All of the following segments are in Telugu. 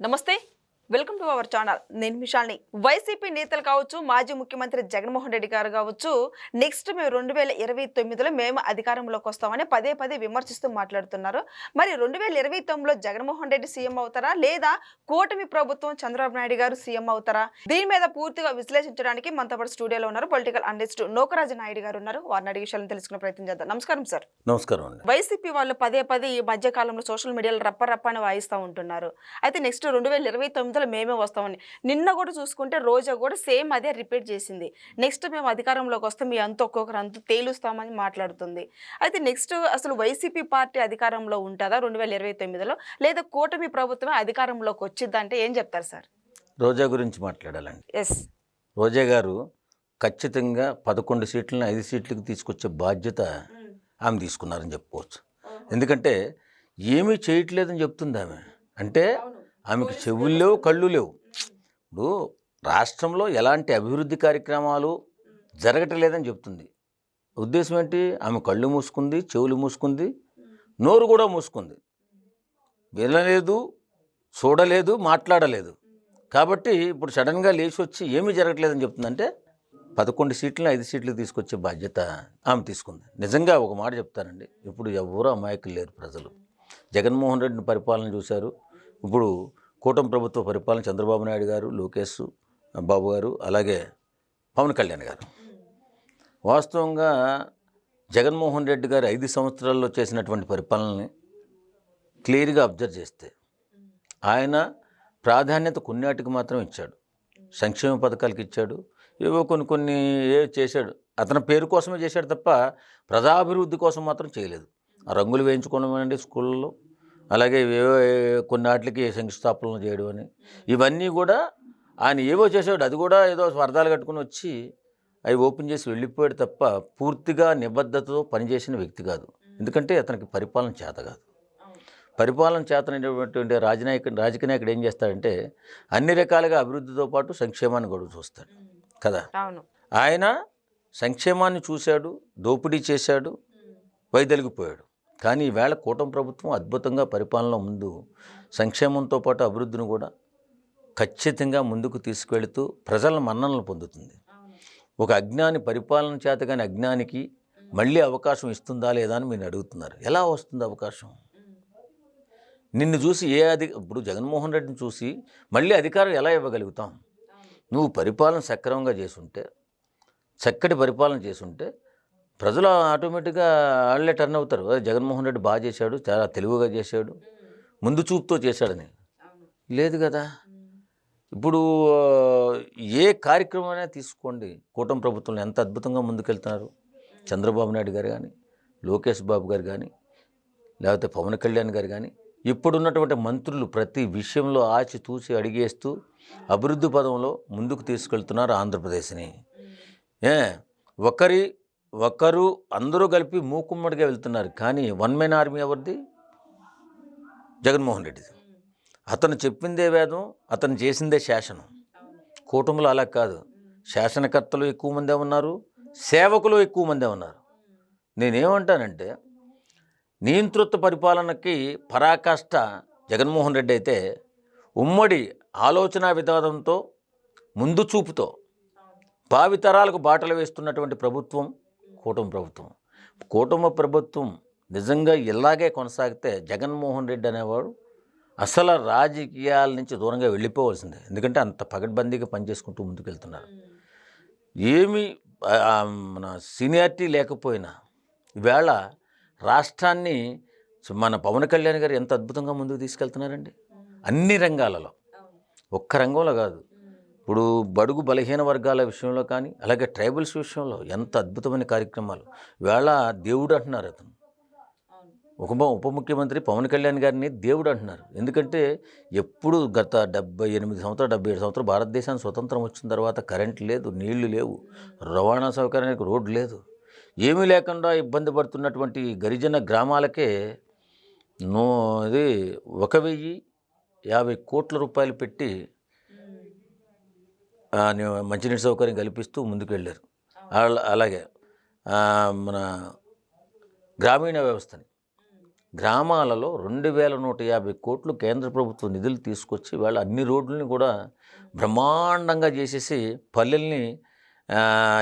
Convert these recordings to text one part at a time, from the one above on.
నమస్తే. Welcome to our channel. నేను మిషాల్ని. వైసీపీ నేతలు కావచ్చు మాజీ ముఖ్యమంత్రి జగన్మోహన్ రెడ్డి గారు కావచ్చు నెక్స్ట్ మేము రెండు వేల ఇరవై తొమ్మిదిలో మేము అధికారంలోకి వస్తామని పదే పదే విమర్శిస్తూ మాట్లాడుతున్నారు. మరి రెండు వేల ఇరవై తొమ్మిదిలో జగన్మోహన్ రెడ్డి సీఎం అవుతారా? లేదా కూటమి ప్రభుత్వం చంద్రబాబు నాయుడు గారు సీఎం అవుతారా? దీని మీద పూర్తిగా విశ్లేషించడానికి మనతో పాటు స్టూడియోలో ఉన్నారు పొలిటికల్ అనలిస్ట్ నోకరాజు నాయుడు గారు ఉన్నారు. వారిని అడిగే విషయాలను తెలుసుకునే ప్రయత్నం చేద్దాం. నమస్కారం సార్. నమస్కారం వైసీపీ వాళ్ళు పదే పదే ఈ మధ్య కాలంలో సోషల్ మీడియాలో రప్ప రప్ప అని వాయిస్తూ ఉంటున్నారు. అయితే నెక్స్ట్ రెండు వేల ఇరవై తొమ్మిదిలో మేమే వస్తామని. నిన్న కూడా చూసుకుంటే రోజా కూడా సేమ్ అదే రిపీట్ చేసింది. నెక్స్ట్ మేము అధికారంలోకి వస్తే మీ అంత ఒక్కొక్కరు అంత తేలుస్తామని మాట్లాడుతుంది. అయితే నెక్స్ట్ అసలు వైసీపీ పార్టీ అధికారంలో ఉంటుందా రెండు వేల ఇరవై తొమ్మిదిలో? లేదా కూటమి ప్రభుత్వమే అధికారంలోకి వచ్చిందంటే ఏం చెప్తారు సార్? రోజా గురించి మాట్లాడాలండి. ఎస్ రోజా గారు ఖచ్చితంగా పదకొండు సీట్లను ఐదు సీట్లకు తీసుకొచ్చే బాధ్యత ఆమె తీసుకున్నారని చెప్పుకోవచ్చు. ఎందుకంటే ఏమీ చేయట్లేదని చెప్తుంది ఆమె. అంటే ఆమెకు చెవులు లేవు కళ్ళు లేవు. ఇప్పుడు రాష్ట్రంలో ఎలాంటి అభివృద్ధి కార్యక్రమాలు జరగట్లేదని చెప్తుంది. ఉద్దేశం ఏంటి? ఆమె కళ్ళు మూసుకుంది చెవులు మూసుకుంది నోరు కూడా మూసుకుంది. వినలేదు చూడలేదు మాట్లాడలేదు. కాబట్టి ఇప్పుడు సడన్గా లేచి వచ్చి ఏమీ జరగట్లేదని చెప్తుందంటే పదకొండు సీట్లను ఐదు సీట్లు తీసుకొచ్చే బాధ్యత ఆమె తీసుకుంది. నిజంగా ఒక మాట చెప్తానండి. ఇప్పుడు ఎవరు అమాయకులు లేరు ప్రజలు. జగన్మోహన్ రెడ్డిని పరిపాలన చూశారు. ఇప్పుడు కూటమి ప్రభుత్వ పరిపాలన చంద్రబాబు నాయుడు గారు లోకేష్ బాబు గారు అలాగే పవన్ కళ్యాణ్ గారు. వాస్తవంగా జగన్మోహన్ రెడ్డి గారు ఐదు సంవత్సరాల్లో చేసినటువంటి పరిపాలనని క్లియర్గా అబ్జర్వ్ చేస్తే ఆయన ప్రాధాన్యత కొన్నిటికి మాత్రం ఇచ్చాడు. సంక్షేమ పథకాలకు ఇచ్చాడు. ఏవో కొన్ని కొన్ని ఏ చేశాడు. అతని పేరు కోసమే చేశాడు తప్ప ప్రజాభివృద్ధి కోసం మాత్రం చేయలేదు. ఆ రంగులు వేయించుకోవడం అండి స్కూళ్ళలో అలాగే ఏవో ఏ- కొన్ని వాటికి శంకుస్థాపనలు చేయడం అని. ఇవన్నీ కూడా ఆయన ఏవో చేశాడు అది కూడా ఏదో స్వర్ధాలు కట్టుకుని వచ్చి అవి ఓపెన్ చేసి వెళ్ళిపోయాడు తప్ప పూర్తిగా నిబద్ధతతో పనిచేసిన వ్యక్తి కాదు. ఎందుకంటే అతనికి పరిపాలన చేత కాదు. పరిపాలన చేతనైనటువంటి రాజనాయకుడు రాజకీయ నాయకుడు ఏం చేస్తాడంటే అన్ని రకాలుగా అభివృద్ధితో పాటు సంక్షేమాన్ని కూడా చూస్తాడు. కదా? ఆయన సంక్షేమాన్ని చూశాడు దోపిడీ చేశాడు వైదొలిగిపోయాడు. కానీ ఈవేళ కూటమి ప్రభుత్వం అద్భుతంగా పరిపాలన ముందు సంక్షేమంతో పాటు అభివృద్ధిని కూడా ఖచ్చితంగా ముందుకు తీసుకువెళుతూ ప్రజల మన్ననలు పొందుతుంది. ఒక అజ్ఞాని పరిపాలన చేత కానీ అజ్ఞానికి మళ్ళీ అవకాశం ఇస్తుందా లేదా అని మీరు అడుగుతున్నారు. ఎలా వస్తుంది అవకాశం? నిన్ను చూసి ఏ అధి ఇప్పుడు జగన్మోహన్ రెడ్డిని చూసి మళ్ళీ అధికారం ఎలా ఇవ్వగలుగుతాం? నువ్వు పరిపాలన సక్రమంగా చేసుంటే చక్కటి పరిపాలన చేసుంటే ప్రజలు ఆటోమేటిక్గా వాళ్ళే టర్న్ అవుతారు. "అరే, జగన్మోహన్ రెడ్డి బాగా చేశాడు చాలా తెలివిగా చేశాడు. ముందు చూపుతో చేశాడని. లేదు కదా? ఇప్పుడు ఏ కార్యక్రమమైనా తీసుకోండి. కూటమి ప్రభుత్వంలో ఎంత అద్భుతంగా ముందుకెళ్తున్నారు. చంద్రబాబు నాయుడు గారు కానీ లోకేష్ బాబు గారు కానీ లేకపోతే పవన్ కళ్యాణ్ గారు కానీ ఇప్పుడున్నటువంటి మంత్రులు ప్రతి విషయంలో ఆచితూచి అడిగేస్తూ అభివృద్ధి పదంలో ముందుకు తీసుకెళ్తున్నారు ఆంధ్రప్రదేశ్ని. ఏ? ఒకరి ఒకరు అందరూ కలిపి మూకుమ్మడిగా వెళ్తున్నారు. కానీ వన్ మెన్ ఆర్మీ ఎవరిది? జగన్మోహన్ రెడ్డిది. అతను చెప్పిందే వేదం అతను చేసిందే శాసనం. కూటమిలో అలా కాదు. శాసనకర్తలు ఎక్కువ మందే ఉన్నారు సేవకులు ఎక్కువ మందే ఉన్నారు. నేనేమంటానంటే నియంతృత్వ పరిపాలనకి పరాకాష్ట జగన్మోహన్ రెడ్డి అయితే ఉమ్మడి ఆలోచన విధానంతో ముందు చూపుతో భావితరాలకు బాటలు వేస్తున్నటువంటి ప్రభుత్వం కూటమి ప్రభుత్వం. కూటమి ప్రభుత్వం నిజంగా ఇలాగే కొనసాగితే జగన్మోహన్ రెడ్డి అనేవాడు అసలు రాజకీయాల నుంచి దూరంగా వెళ్ళిపోవాల్సిందే. ఎందుకంటే అంత పగడ్బందీగా పనిచేసుకుంటూ ముందుకెళ్తున్నారు. ఏమి మన సీనియారిటీ లేకపోయినా ఈవేళ రాష్ట్రాన్ని మన పవన్ కళ్యాణ్ గారు ఎంత అద్భుతంగా ముందుకు తీసుకెళ్తున్నారండి. అన్ని రంగాలలో. ఒక్క రంగంలో కాదు. ఇప్పుడు బడుగు బలహీన వర్గాల విషయంలో కానీ అలాగే ట్రైబల్స్ విషయంలో ఎంత అద్భుతమైన కార్యక్రమాలు. వేళ దేవుడు అంటున్నారు అతను. ఉప ఉప ముఖ్యమంత్రి పవన్ కళ్యాణ్ గారిని దేవుడు అంటున్నారు. ఎందుకంటే ఎప్పుడు గత డెబ్బై ఎనిమిది సంవత్సరాలు డెబ్బై ఏడు సంవత్సరాలు భారతదేశానికి స్వతంత్రం వచ్చిన తర్వాత కరెంట్ లేదు నీళ్ళు లేవు రవాణా సౌకర్యానికి రోడ్డు లేదు. ఏమీ లేకుండా ఇబ్బంది పడుతున్నటువంటి గిరిజన గ్రామాలకే నో ఇది ఒక వెయ్యి యాభై కోట్ల రూపాయలు పెట్టి మంచినీటి సౌకర్యం కల్పిస్తూ ముందుకు వెళ్ళారు అలా- అలాగే మన గ్రామీణ వ్యవస్థని. గ్రామాలలో రెండు వేల నూట యాభై కోట్లు కేంద్ర ప్రభుత్వ నిధులు తీసుకొచ్చి వాళ్ళ అన్ని రోడ్లని కూడా బ్రహ్మాండంగా చేసేసి పల్లెల్ని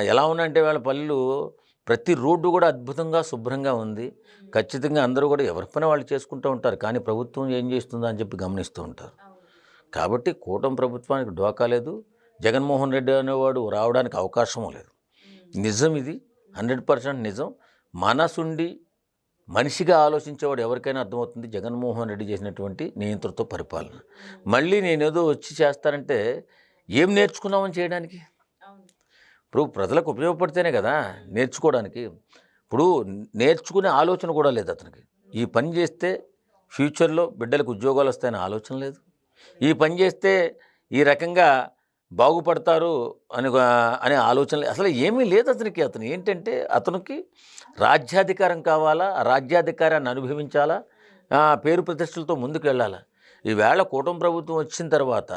ఎలా ఉన్నాయంటే వాళ్ళ పల్లెలు ప్రతి రోడ్డు కూడా అద్భుతంగా శుభ్రంగా ఉంది. ఖచ్చితంగా అందరూ కూడా ఎవరి పని వాళ్ళు చేసుకుంటూ ఉంటారు. కానీ ప్రభుత్వం ఏం చేస్తుందో అని చెప్పి గమనిస్తూ ఉంటారు. కాబట్టి కూటమి ప్రభుత్వానికి డోకా లేదు. జగన్మోహన్ రెడ్డి అనేవాడు రావడానికి అవకాశం లేదు. నిజం ఇది. హండ్రెడ్ పర్సెంట్ నిజం. మనసుండి మనిషిగా ఆలోచించేవాడు ఎవరికైనా అర్థమవుతుంది జగన్మోహన్ రెడ్డి చేసినటువంటి నియంత్రణతో పరిపాలన. మళ్ళీ నేనేదో వచ్చి చేస్తానంటే ఏం నేర్చుకున్నామని చేయడానికి? ఇప్పుడు ప్రజలకు ఉపయోగపడితేనే కదా నేర్చుకోవడానికి. ఇప్పుడు నేర్చుకునే ఆలోచన కూడా లేదు అతనికి. ఈ పని చేస్తే ఫ్యూచర్లో బిడ్డలకు ఉద్యోగాలు వస్తాయనే ఆలోచన లేదు. ఈ పని చేస్తే ఈ రకంగా బాగుపడతారు అని అనే ఆలోచన. అసలు ఏమీ లేదు అతనికి. అతను ఏంటంటే అతనికి రాజ్యాధికారం కావాలా? రాజ్యాధికారాన్ని అనుభవించాలా? పేరు ప్రతిష్టలతో ముందుకు వెళ్ళాలా ఈవేళ కూటమి ప్రభుత్వం వచ్చిన తర్వాత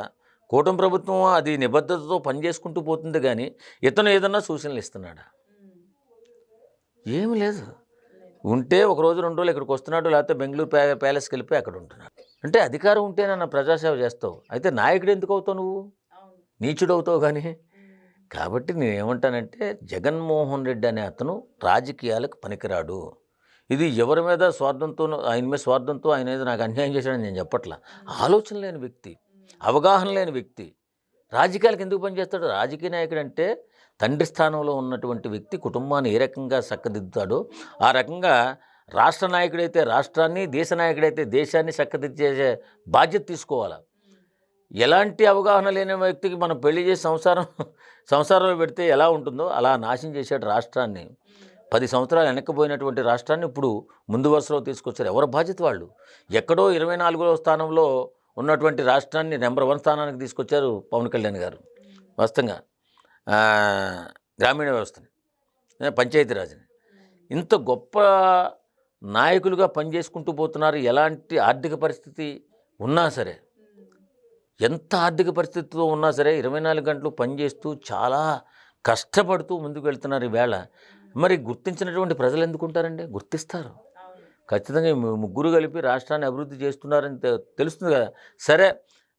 కూటమి ప్రభుత్వం అది నిబద్ధతతో పనిచేసుకుంటూ పోతుంది కానీ ఇతను ఏదన్నా సూచనలు ఇస్తున్నాడా? ఏమి లేదు. ఉంటే ఒక రోజు రెండు రోజులు ఇక్కడికి వస్తున్నాడు లేకపోతే బెంగళూరు ప్యా ప్యాలెస్కి వెళ్ళిపోయి అక్కడ ఉంటున్నాడు. అంటే అధికారం ఉంటే నన్ను ప్రజాసేవ చేస్తావు. అయితే నాయకుడు ఎందుకు అవుతావు నువ్వు? నీచుడు అవుతావు కానీ కాబట్టి నేను ఏమంటానంటే జగన్మోహన్ రెడ్డి అనే అతను రాజకీయాలకు పనికిరాడు. ఇది ఎవరి మీద స్వార్థంతో ఆయన మీద స్వార్థంతో ఆయన ఏదో నాకు అన్యాయం చేశాడని నేను చెప్పట్లా. ఆలోచన లేని వ్యక్తి అవగాహన లేని వ్యక్తి. రాజకీయాలకు ఎందుకు పనిచేస్తాడు? రాజకీయ నాయకుడు అంటే తండ్రి స్థానంలో ఉన్నటువంటి వ్యక్తి కుటుంబాన్ని ఏ రకంగా చక్కదిద్దుతాడో ఆ రకంగా రాష్ట్ర నాయకుడైతే రాష్ట్రాన్ని దేశ నాయకుడైతే దేశాన్ని చక్కదిద్దే బాధ్యత తీసుకోవాలి? ఎలాంటి అవగాహన లేని వ్యక్తికి మనం పెళ్ళి చేసి సంసారం సంసారంలో పెడితే ఎలా ఉంటుందో అలా నాశనం చేశాడు రాష్ట్రాన్ని. పది సంవత్సరాలు వెనక్కిపోయినటువంటి రాష్ట్రాన్ని ఇప్పుడు ముందు వరుసలో తీసుకొచ్చారు. ఎవరి బాధ్యత వాళ్ళు? ఎక్కడో ఇరవై నాలుగో స్థానంలో ఉన్నటువంటి రాష్ట్రాన్ని నెంబర్ వన్ స్థానానికి తీసుకొచ్చారు పవన్ కళ్యాణ్ గారు. వాస్తవంగా. గ్రామీణ వ్యవస్థని పంచాయతీరాజ్ని. ఇంత గొప్ప నాయకులుగా పనిచేసుకుంటూ పోతున్నారు. ఎలాంటి ఆర్థిక పరిస్థితి ఉన్నా సరే. ఎంత ఆర్థిక పరిస్థితితో ఉన్నా సరే ఇరవై నాలుగు గంటలు పనిచేస్తూ చాలా కష్టపడుతూ ముందుకు వెళ్తున్నారు ఈవేళ. మరి గుర్తించినటువంటి ప్రజలు ఎందుకుంటారండి? గుర్తిస్తారు. ఖచ్చితంగా ముగ్గురు కలిపి రాష్ట్రాన్ని అభివృద్ధి చేస్తున్నారని తెలుస్తుంది కదా. సరే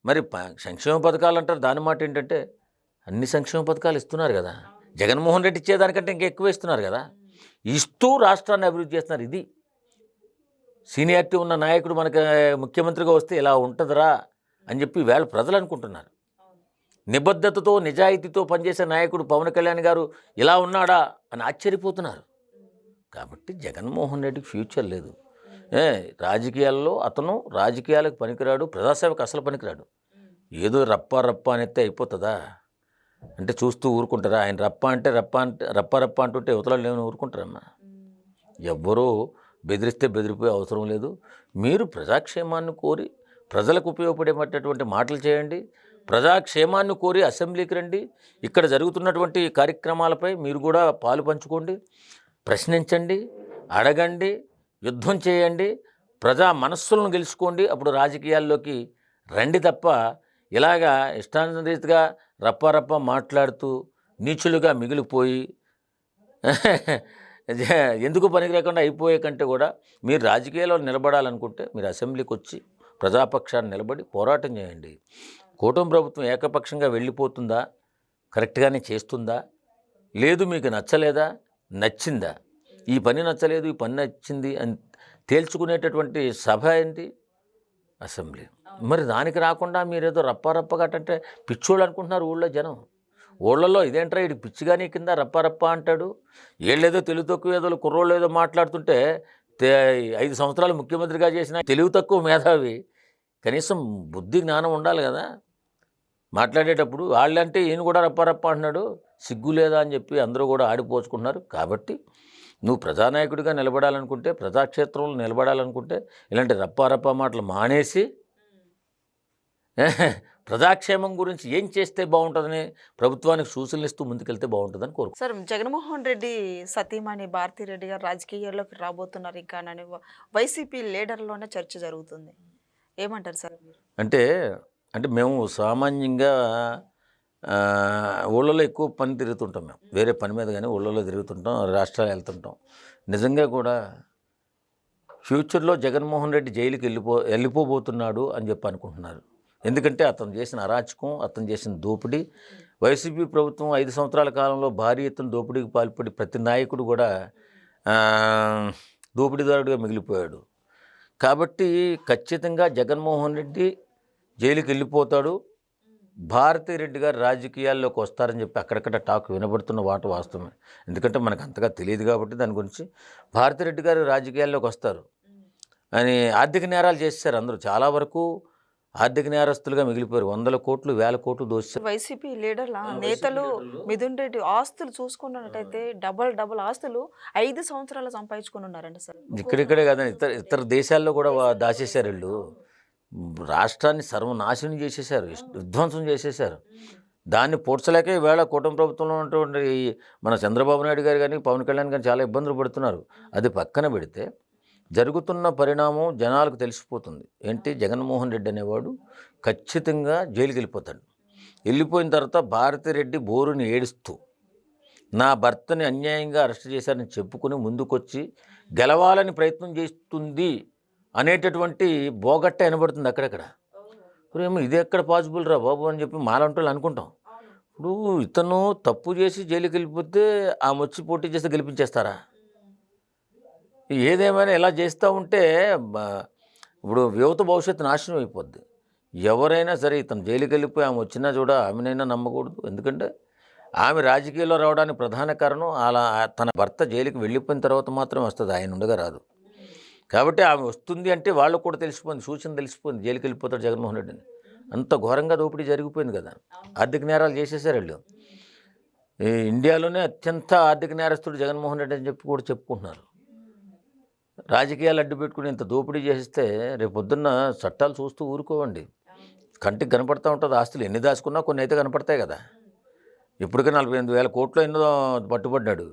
మరి ప- సంక్షేమ పథకాలు అంటారు. దాని మాట ఏంటంటే అన్ని సంక్షేమ పథకాలు ఇస్తున్నారు కదా. జగన్మోహన్ రెడ్డి ఇచ్చేదానికంటే ఇంకా ఎక్కువ ఇస్తున్నారు కదా. ఇస్తూ రాష్ట్రాన్ని అభివృద్ధి చేస్తున్నారు. ఇది సీనియారిటీ ఉన్న నాయకుడు మనకి ముఖ్యమంత్రిగా వస్తే ఇలా ఉంటుందిరా. అని చెప్పి వేళ ప్రజలు అనుకుంటున్నారు నిబద్ధతతో నిజాయితీతో పనిచేసే నాయకుడు పవన్ కళ్యాణ్ గారు ఇలా ఉన్నాడా అని ఆశ్చర్యపోతున్నారు. కాబట్టి జగన్మోహన్ రెడ్డికి ఫ్యూచర్ లేదు. ఏ రాజకీయాల్లో అతను రాజకీయాలకు పనికిరాడు ప్రజాసేవకు అసలు పనికిరాడు. ఏదో రప్ప రప్ప అనేస్తే అయిపోతుందా? అంటే చూస్తూ ఊరుకుంటారా? ఆయన రప్ప అంటే రప్ప అంటే రప్ప రప్ప అంటుంటే యువతలో లేవని ఊరుకుంటారమ్మా? ఎవ్వరూ బెదిరిస్తే బెదిరిపోయే అవసరం లేదు. మీరు ప్రజాక్షేమాన్ని కోరి ప్రజలకు ఉపయోగపడేటటువంటి మాటలు చేయండి. ప్రజాక్షేమాన్ని కోరి అసెంబ్లీకి రండి. ఇక్కడ జరుగుతున్నటువంటి కార్యక్రమాలపై మీరు కూడా పాలు పంచుకోండి. ప్రశ్నించండి. అడగండి. యుద్ధం చేయండి. ప్రజా మనస్సులను గెలుచుకోండి. అప్పుడు రాజకీయాల్లోకి రండి తప్ప ఇలాగా ఇష్టానురీతిగా రప్పారప్ప మాట్లాడుతూ నీచులుగా మిగిలిపోయి ఎందుకు పనికి లేకుండా అయిపోయే కంటే కూడా మీరు రాజకీయాల్లో నిలబడాలనుకుంటే మీరు అసెంబ్లీకి వచ్చి ప్రజాపక్షాన్ని నిలబడి పోరాటం చేయండి. కూటమి ప్రభుత్వం ఏకపక్షంగా వెళ్ళిపోతుందా? కరెక్ట్గానే చేస్తుందా? లేదు మీకు నచ్చలేదా? నచ్చిందా? ఈ పని నచ్చలేదు ఈ పని నచ్చింది అని తేల్చుకునేటటువంటి సభ ఏంటి? అసెంబ్లీ. మరి దానికి రాకుండా మీరేదో రప్పారప్పగా అంటే పిచ్చోళ్ళు అనుకుంటున్నారు ఊళ్ళో జనం. ఊళ్ళల్లో ఇదేంట్రా ఇటు పిచ్చిగానే కింద రప్పారప్ప అంటాడు? ఏళ్ళేదో తెలుగు తక్కువ ఏదో కుర్రోళ్ళు ఏదో మాట్లాడుతుంటే ఐదు సంవత్సరాలు ముఖ్యమంత్రిగా చేసిన తెలుగు తక్కువ మేధావి. కనీసం బుద్ధి జ్ఞానం ఉండాలి కదా. మాట్లాడేటప్పుడు వాళ్ళంటే ఈయన కూడా రప్పారప్ప అంటున్నాడు సిగ్గు లేదా అని చెప్పి అందరూ కూడా ఆడిపోచుకుంటున్నారు కాబట్టి నువ్వు ప్రజానాయకుడిగా నిలబడాలనుకుంటే ప్రజాక్షేత్రంలో నిలబడాలనుకుంటే ఇలాంటి రప్పారప్ప మాటలు మానేసి ప్రజాక్షేమం గురించి ఏం చేస్తే బాగుంటుందని ప్రభుత్వానికి సూచనలు ఇస్తూ ముందుకెళ్తే బాగుంటుందని కోరు సార్ జగన్మోహన్ రెడ్డి సతీమణి భారతీ రెడ్డి గారు రాజకీయాల్లోకి రాబోతున్నారు. ఇంకా వైసీపీ లీడర్లోనే చర్చ జరుగుతుంది. ఏమంటారు సార్ అంటే అంటే మేము సామాన్యంగా ఊళ్ళలో ఎక్కువ పని తిరుగుతుంటాం మేము. వేరే పని మీద కానీ ఊళ్ళలో తిరుగుతుంటాం రాష్ట్రాలు వెళ్తుంటాం. నిజంగా కూడా ఫ్యూచర్లో జగన్మోహన్ రెడ్డి జైలుకి వెళ్ళిపో వెళ్ళిపోబోతున్నాడు అని చెప్పి అనుకుంటున్నారు. ఎందుకంటే అతను చేసిన అరాచకం అతను చేసిన దోపిడీ వైసీపీ ప్రభుత్వం ఐదు సంవత్సరాల కాలంలో భారీ ఎత్తున దోపిడీకి పాల్పడి ప్రతి నాయకుడు కూడా దోపిడీదారుడిగా మిగిలిపోయాడు. కాబట్టి ఖచ్చితంగా జగన్మోహన్ రెడ్డి జైలుకి వెళ్ళిపోతాడు భారతీ రెడ్డి గారు రాజకీయాల్లోకి వస్తారని చెప్పి అక్కడక్కడ టాక్ వినబడుతున్న వాట వాస్తవమే. ఎందుకంటే మనకు అంతగా తెలియదు కాబట్టి దాని గురించి భారతీ రెడ్డి గారు రాజకీయాల్లోకి వస్తారు. అని ఆర్థిక నేరాలు చేశారు అందరూ. చాలా వరకు ఆర్థిక నేరస్తులుగా మిగిలిపోయారు. వందల కోట్లు వేల కోట్లు దోశారు వైసీపీ లీడర్ల నేతలు. మిథున్ రెడ్డి ఆస్తులు చూసుకున్నట్టయితే డబల్ డబల్ ఆస్తులు ఐదు సంవత్సరాలు సంపాదించుకుని ఉన్నారంట సార్. ఇక్కడిక్కడే కాదని ఇతర ఇతర దేశాల్లో కూడా దాచేశారు వీళ్ళు. రాష్ట్రాన్ని సర్వనాశనం చేసేశారు విధ్వంసం చేసేశారు. దాన్ని పూడ్చలేక ఈవేళ కూటమి ప్రభుత్వంలో ఉన్నటువంటి ఈ మన చంద్రబాబు నాయుడు గారు కానీ పవన్ కళ్యాణ్ గారు చాలా ఇబ్బందులు పడుతున్నారు. అది పక్కన పెడితే జరుగుతున్న పరిణామం జనాలకు తెలిసిపోతుంది. ఏంటి? జగన్మోహన్ రెడ్డి అనేవాడు ఖచ్చితంగా జైలుకి వెళ్ళిపోతాడు. వెళ్ళిపోయిన తర్వాత భారతిరెడ్డి బోరుని ఏడుస్తూ నా భర్తని అన్యాయంగా అరెస్ట్ చేశారని చెప్పుకుని ముందుకొచ్చి గెలవాలని ప్రయత్నం చేస్తుంది అనేటటువంటి బోగట్ట వినబడుతుంది అక్కడక్కడ. ఇప్పుడు ఏమో ఇది ఎక్కడ పాసిబుల్ రా బాబు అని చెప్పి మాలంటోళ్ళు అనుకుంటాం. ఇప్పుడు ఇతను తప్పు చేసి జైలుకి వెళ్ళిపోతే ఆమె వచ్చి పోటీ చేస్తే గెలిపించేస్తారా? ఏదేమైనా ఇలా చేస్తూ ఉంటే ఇప్పుడు యువత భవిష్యత్తు నాశనం అయిపోద్ది. ఎవరైనా సరే ఇతను జైలుకి వెళ్ళిపోయి ఆమె వచ్చినా చూడ ఆమెనైనా నమ్మకూడదు. ఎందుకంటే ఆమె రాజకీయాల్లో రావడానికి ప్రధాన కారణం అలా తన భర్త జైలుకి వెళ్ళిపోయిన తర్వాత మాత్రం వస్తుంది. ఆయన ఉండగా రాదు. కాబట్టి ఆమె వస్తుంది అంటే వాళ్ళకు కూడా తెలిసిపోయింది సూచన తెలిసిపోయింది. జైలుకి వెళ్ళిపోతాడు జగన్మోహన్ రెడ్డిని. అంత ఘోరంగా దోపిడీ జరిగిపోయింది కదా. ఆర్థిక నేరాలు చేసేసారు వీళ్ళు. ఈ ఇండియాలోనే అత్యంత ఆర్థిక నేరస్తుడు జగన్మోహన్ రెడ్డి అని చెప్పి కూడా చెప్పుకుంటున్నారు. రాజకీయాలు అడ్డు పెట్టుకుని ఇంత దోపిడీ చేస్తే రేపు పొద్దున్న చట్టాలు చూస్తూ ఊరుకోవండి. కంటికి కనపడతా ఉంటుంది. ఆస్తులు ఎన్ని దాచుకున్నా కొన్ని అయితే కనపడతాయి కదా. ఇప్పటికే నలభై ఎనిమిది వేల కోట్లు ఎన్నో పట్టుబడ్డాడు.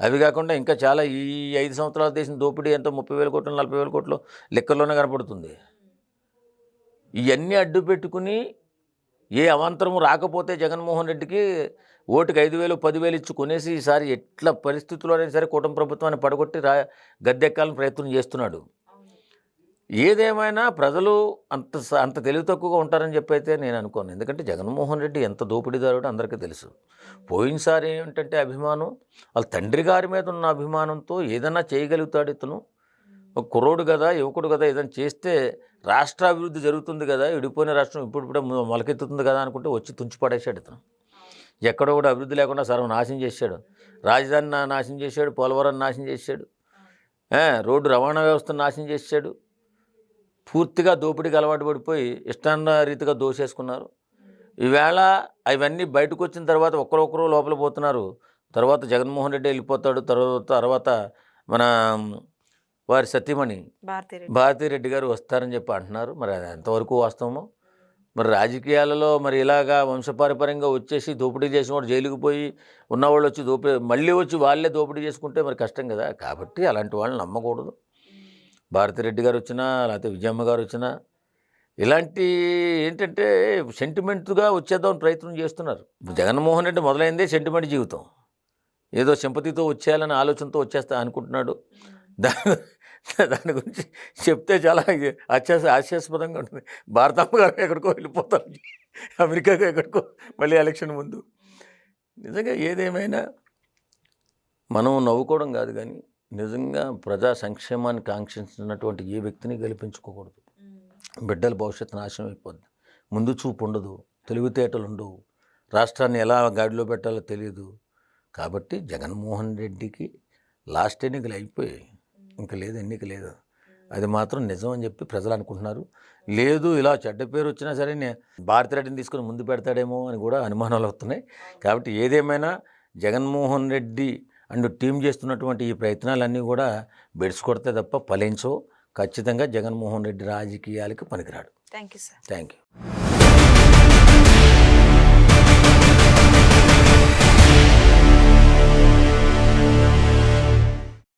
అవి కాకుండా ఇంకా చాలా ఈ ఐదు సంవత్సరాలు చేసిన దోపిడీ ఎంతో ముప్పై వేల కోట్లు నలభై వేల కోట్లు లెక్కల్లోనే కనపడుతుంది. ఇవన్నీ అడ్డు పెట్టుకుని ఏ అవాంతరము రాకపోతే జగన్మోహన్ రెడ్డికి ఓటుకి ఐదు వేలు పదివేలు ఇచ్చి కొనేసి ఈసారి ఎట్లా పరిస్థితుల్లోనైనా సరే కూటమి ప్రభుత్వాన్ని పడగొట్టి రా గద్దెక్కాలని ప్రయత్నం చేస్తున్నాడు. ఏదేమైనా ప్రజలు అంత అంత తెలివి తక్కువగా ఉంటారని చెప్పి అయితే నేను అనుకోను. ఎందుకంటే జగన్మోహన్ రెడ్డి ఎంత దోపిడీదారుడో అందరికీ తెలుసు. పోయినసారి ఏంటంటే అభిమానం వాళ్ళ తండ్రి గారి మీద ఉన్న అభిమానంతో ఏదైనా చేయగలుగుతాడు ఇతను. ఒక కుర్రోడు కదా యువకుడు కదా ఏదైనా చేస్తే రాష్ట్ర అభివృద్ధి జరుగుతుంది కదా విడిపోయిన రాష్ట్రం ఇప్పుడు ఇప్పుడే మొ- మొలకెత్తుతుంది కదా అనుకుంటే వచ్చి తుంచి పడేశాడు ఇతను. ఎక్కడో కూడా అభివృద్ధి లేకుండా సర్వనాశనం చేశాడు రాజధాని నాశనం చేశాడు పోలవరం నాశనం చేశాడు రోడ్డు రవాణా వ్యవస్థను నాశనం చేశాడు పూర్తిగా దోపిడీకి అలవాటు పడిపోయి ఇష్టాన్న రీతిగా దోసేసుకున్నారు ఈవేళ అవన్నీ బయటకు వచ్చిన తర్వాత ఒక్కరొక్కరు లోపల పోతున్నారు. తర్వాత జగన్మోహన్ రెడ్డి వెళ్ళిపోతాడు. తర్వాత తర్వాత మన వారి సతీమణి భారతీ రెడ్డి భారతిరెడ్డి గారు వస్తారని చెప్పి అంటున్నారు. మరి అది ఎంతవరకు వాస్తవమో? మరి రాజకీయాలలో మరి ఇలాగా వంశపారపర్యంగా వచ్చేసి దోపిడీ చేసిన వాడు జైలుకి పోయి ఉన్నవాళ్ళు వచ్చి దోపిడీ మళ్ళీ వచ్చి వాళ్ళే దోపిడీ చేసుకుంటే మరి కష్టం కదా. కాబట్టి అలాంటి వాళ్ళని నమ్మకూడదు. భారతిరెడ్డి గారు వచ్చినా లేకపోతే విజయమ్మ గారు వచ్చినా ఇలాంటి ఏంటంటే సెంటిమెంట్గా వచ్చేద్దామని ప్రయత్నం చేస్తున్నారు. జగన్మోహన్ రెడ్డి మొదలైందే సెంటిమెంట్ జీవితం. ఏదో సింపతితో వచ్చేయాలని ఆలోచనతో వచ్చేస్తా అనుకుంటున్నాడు. దాని దాని గురించి చెప్తే చాలా హాస్యాస్ హాస్యాస్పదంగా ఉంటుంది. భారతమ్మ గారు ఎక్కడికో వెళ్ళిపోతారు. అమెరికాకు ఎక్కడికో మళ్ళీ ఎలక్షన్ ముందు. నిజంగా ఏదేమైనా మనం నవ్వుకోవడం కాదు కానీ నిజంగా ప్రజా సంక్షేమాన్ని కాంక్షించినటువంటి ఏ వ్యక్తిని గెలిపించుకోకూడదు. బిడ్డల భవిష్యత్తు నాశనం అయిపోద్ది. ముందు చూపు ఉండదు. తెలివితేటలు ఉండవు. రాష్ట్రాన్ని ఎలా గాడిలో పెట్టాలో తెలియదు. కాబట్టి జగన్మోహన్ రెడ్డికి లాస్ట్ ఎన్నికలు అయిపోయాయి. ఇంకా లేదు ఎన్నిక లేదు. అది మాత్రం నిజం అని చెప్పి ప్రజలు అనుకుంటున్నారు. లేదు ఇలా చెడ్డ పేరు వచ్చినా సరే నే భారతిరెడ్డిని తీసుకుని ముందు పెడతాడేమో అని కూడా అనుమానాలు వస్తున్నాయి. కాబట్టి ఏదేమైనా జగన్మోహన్ రెడ్డి అండ్ టీం చేస్తున్నటువంటి ఈ ప్రయత్నాలన్నీ కూడా బెడ్స్ కొడితే తప్ప ఫలించవు. ఖచ్చితంగా జగన్మోహన్ రెడ్డి రాజకీయాలకి పనికిరాడు. Thank you sir. Thank you